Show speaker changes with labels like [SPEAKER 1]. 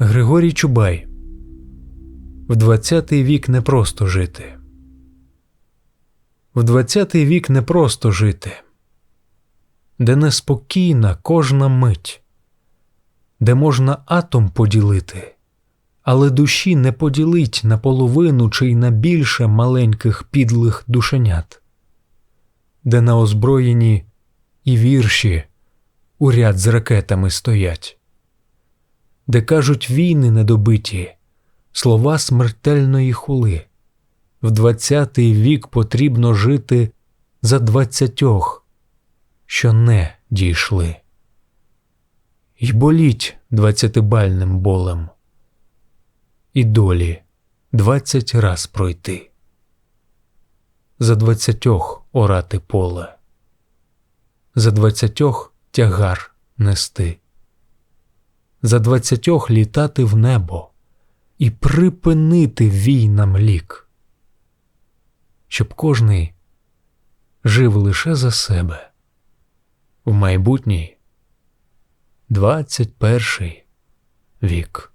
[SPEAKER 1] Григорій Чубай. В двадцятий вік не просто жити. В двадцятий вік не просто жити, де неспокійна кожна мить, де можна атом поділити, але душі не поділить на половину чи й на більше маленьких підлих душенят, де на озброєні і вірші у ряд з ракетами стоять, де кажуть війни недобиті, слова смертельної хули. В двадцятий вік потрібно жити за двадцятьох, що не дійшли. І боліть двадцятибальним болем, і долі двадцять раз пройти, за двадцятьох орати поле, за двадцятьох тягар нести, за двадцятьох літати в небо і припинити війнам лік щоб кожний жив лише за себе. В майбутній 21 вік.